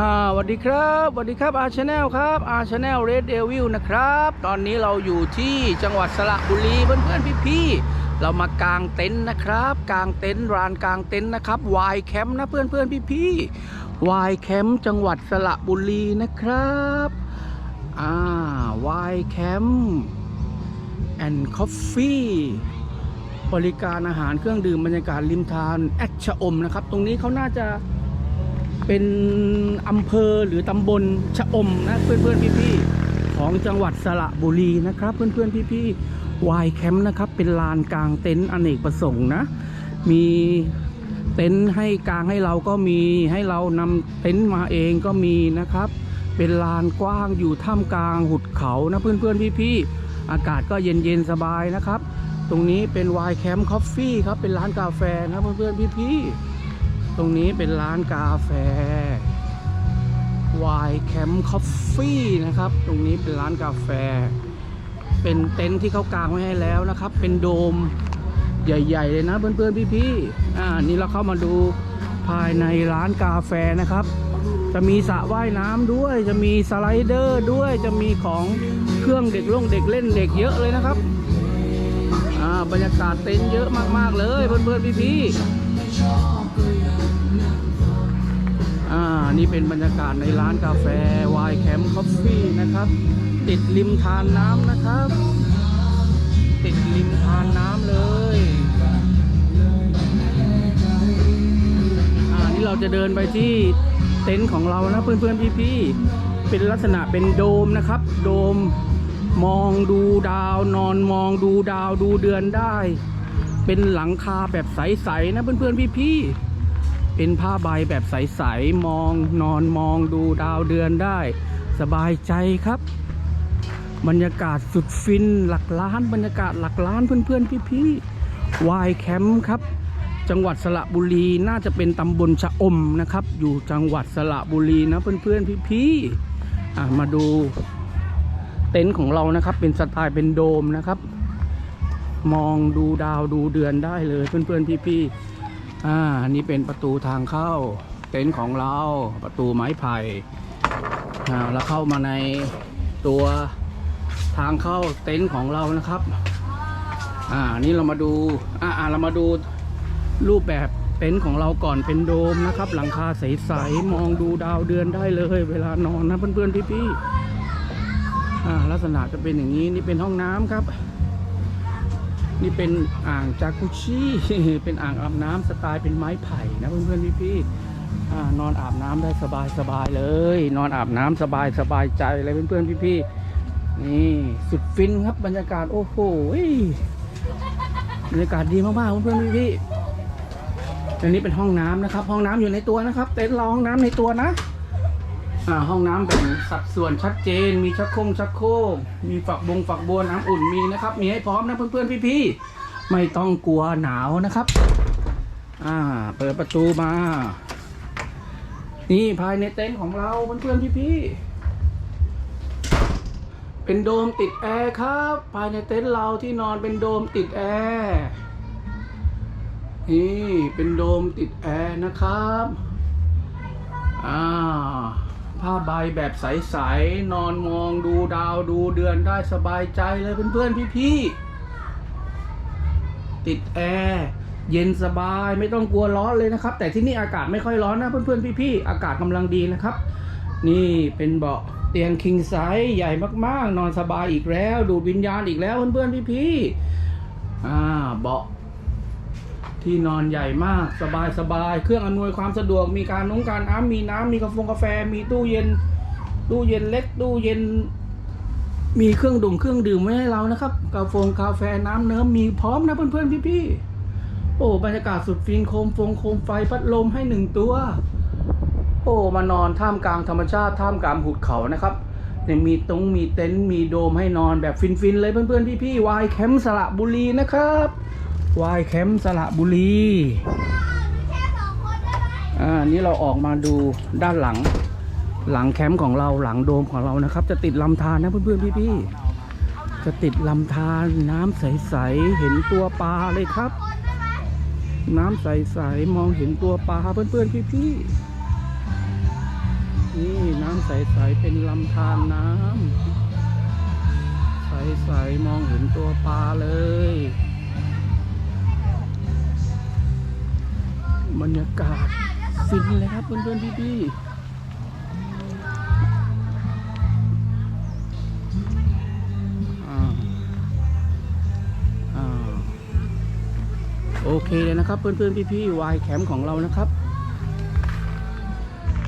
อ่าสวัสดีครับสวัสดีครับอาชาแนลครับอาชาแนลเรดเดวิลนะครับ ตอนนี้เราอยู่ที่จังหวัดสระบุรีเพื่อนๆพี่ๆเรามากางเต็นท์นะครับ กางเต็นท์ร้านกางเต็นท์นะครับวายแคมป์นะเพื่อนๆพี่ๆวายแคมป์จังหวัดสระบุรีนะครับอ่าวายแคมป์แอนด์คอฟฟี่บริการอาหารเครื่องดื่มบรรยากาศริมทานแอชอมนะครับ ตรงนี้เขาน่าจะ เป็นอำเภอหรือตำบลชะอมนะเพื่อนๆพี่ๆของจังหวัดสระบุรีนะครับ เพื่อนๆพี่ๆวายแคมป์นะครับ เป็นลานกลางเต็นท์อเนกประสงค์นะ มีเต็นท์ให้กลางให้เราก็มีให้เรานำเต็นท์มาเองก็มีนะครับ เป็นลานกว้างอยู่ท่ามกลางหุดเขานะเพื่อนๆพี่ๆอากาศก็เย็นๆสบายนะครับ ตรงนี้เป็นวายแคมป์คอฟฟี่ครับเป็นร้านกาแฟนะเพื่อนๆพี่ๆ ตรงนี้เป็นร้านกาแฟ Y Camp Coffee นะครับ ตรงนี้เป็นร้านกาแฟ เป็นเต็นท์ที่เขากางไว้ให้แล้วนะครับ เป็นโดมใหญ่ ๆ เลยนะเพื่อนๆพี่ๆอ่านี่เราเข้ามาดูภายในร้านกาแฟนะครับ จะมีสระว่ายน้ำด้วย จะมีสไลเดอร์ด้วย จะมีของเครื่องเด็กลงเด็กเล่นเด็กเยอะเลยนะครับอ่าบรรยากาศเต็นท์เยอะมากๆเลยเพื่อนๆพี่ๆ อ่า นี่เป็นบรรยากาศในร้านกาแฟวายแคมป์คอฟฟี่นะครับ ติดริมทานน้ำนะครับ ติดริมทานน้ำเลย อ่า นี่เราจะเดินไปที่เต็นท์ของเรานะเพื่อนๆพี่ๆ เป็นลักษณะเป็นโดมนะครับ โดมมองดูดาวนอนมองดูดาวดูเดือนได้ เป็นหลังคาแบบใส ๆ นะเพื่อนๆพี่ๆ เป็นผ้าใบแบบใสๆมองนอนมองดูดาวเดือนได้ สบายใจครับ บรรยากาศสุดฟินหลักล้าน บรรยากาศหลักล้านเพื่อนๆพี่ๆวายแคมป์ครับ จังหวัดสระบุรีน่าจะเป็นตำบลชะอมนะครับ อยู่จังหวัดสระบุรีนะเพื่อนๆพี่ๆอ่มาดูเต็นท์ของเรานะครับ เป็นสไตล์เป็นโดมนะครับ มองดูดาวดูเดือนได้เลยเพื่อนๆพี่ๆ อ่านี่เป็นประตูทางเข้าเต็นท์ของเราประตูไม้ไผ่อ่าแล้วเข้ามาในตัวทางเข้าเต็นท์ของเรานะครับ อ่านี่เรามาดูอ่าอ่าเรามาดูรูปแบบเต็นท์ของเราก่อนเป็นโดมนะครับ หลังคาใสๆมองดูดาวเดือนได้เลย เวลานอนนะเพื่อนๆพี่ๆอ่าลักษณะจะเป็นอย่างนี้นี่เป็นห้องน้ำครับ นี่เป็นอ่างจากุชิเป็นอ่างอาบน้ำสไตล์เป็นไม้ไผ่นะเพื่อนๆพี่ๆอ่นอนอาบน้ำได้สบายสบายเลย นอนอาบน้ำสบายสบายใจเลยเพื่อนๆพี่ๆนี่สุดฟินครับบรรยากาศโอ้โหบรรยากาศดีมากๆเพื่อนๆพี่ๆอันนี้เป็นห้องน้ำนะครับ ห้องน้ำอยู่ในตัวนะครับ เต็นท์เราห้องน้ำในตัวนะ ห้องน้ำแบ่งสัดส่วนชัดเจน มีชักโครกชักโครกมีฝักบงฝักบัวน้ำอุ่นมีนะครับ มีให้พร้อมนะเพื่อนๆพี่ๆไม่ต้องกลัวหนาวนะครับ อ่า เปิดประตูมา นี่ภายในเต็นท์ของเราเพื่อนๆพี่ๆเป็นโดมติดแอร์ครับ ภายในเต็นท์เราที่นอนเป็นโดมติดแอร์นี่เป็นโดมติดแอร์นะครับอ่า ผ้าใบแบบใสๆนอนมองดูดาวดูเดือนได้สบายใจเลยเพื่อนๆพี่ๆติดแอร์เย็นสบายไม่ต้องกลัวร้อนเลยนะครับ แต่ที่นี่อากาศไม่ค่อยร้อนนะเพื่อนๆพี่ๆอากาศกำลังดีนะครับ นี่เป็นเบาะเตียงคิงไซส์ใหญ่มากๆ นอนสบายอีกแล้ว ดูดวิญญาณอีกแล้วเพื่อนๆพี่ๆอ่าเบาะ ที่นอนใหญ่มากสบายสบายเครื่องอำนวยความสะดวกมีการนุ้งการอ้ำมีน้ำมีกาแฟกาแฟ มีตู้เย็น ตู้เย็นเล็ก ตู้เย็น มีเครื่องดื่มเครื่องดื่มไว้ให้เรานะครับกาแฟกาแฟน้ำเนิ้มมีพร้อมนะเพื่อนๆพี่ๆโอ้บรรยากาศสุดฟินโคมฟงโคมไฟพัดลมให้หนึ่งตัว โอ้มานอนท่ามกลางธรรมชาติท่ามกลางหุบเขานะครับเนี่ยมีตรงมีเต็นท์มีโดมให้นอนแบบฟินๆเลยเพื่อนๆพี่ๆวายแคมป์สระบุรีนะครับ วายแคมป์สระบุรีอ่านี่เราออกมาดูด้านหลัง หลังแคมป์ของเราหลังโดมของเรานะครับ จะติดลำธารนะเพื่อนๆพี่ๆจะติดลำธารน้ำใสๆเห็นตัวปลาเลยครับ น้ำใสๆมองเห็นตัวปลาเพื่อนๆพี่ๆำใสๆเป็นลำธารน้ำใสๆมองเห็นตัวปลาเลย บรรยากาศฟินเลยครับเพื่อนๆพี่ๆอ่าอ่โอเคเลยนะครับเพื่อนๆพี่ๆวายแคมป์ของเรานะครับ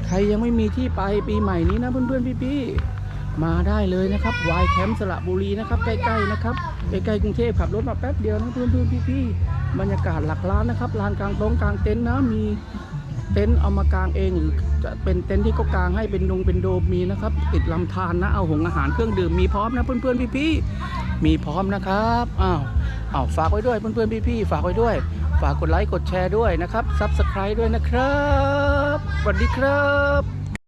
ใครยังไม่มีที่ไปปีใหม่นี้นะเพื่อนๆพี่ๆมาได้เลยนะครับวายแคมป์สระบุรีนะครับใกล้ๆนะครับใกล้ๆกรุงเทพขับรถมาแป๊บเดียวนะเพื่อนๆพี่ๆบรรยากาศหลักล้านนะครับลานกลางตรงกลางเต็นท์นะมีเต็นท์เอามากางเองหรือจะเป็นเต็นท์ที่เขากางให้เป็นดงเป็นโดมมีนะครับ ติดลำธารนะเอาหงอาหารเครื่องดื่มมีพร้อมนะเพื่อนๆพี่ๆมีพร้อมนะครับอ้าวอ้าวฝากไว้ด้วยเพื่อนๆพี่ๆฝากไว้ด้วย ฝากกดไลค์กดแชร์ด้วยนะครับซับสไครต์ด้วยนะครับสวัสดีครับ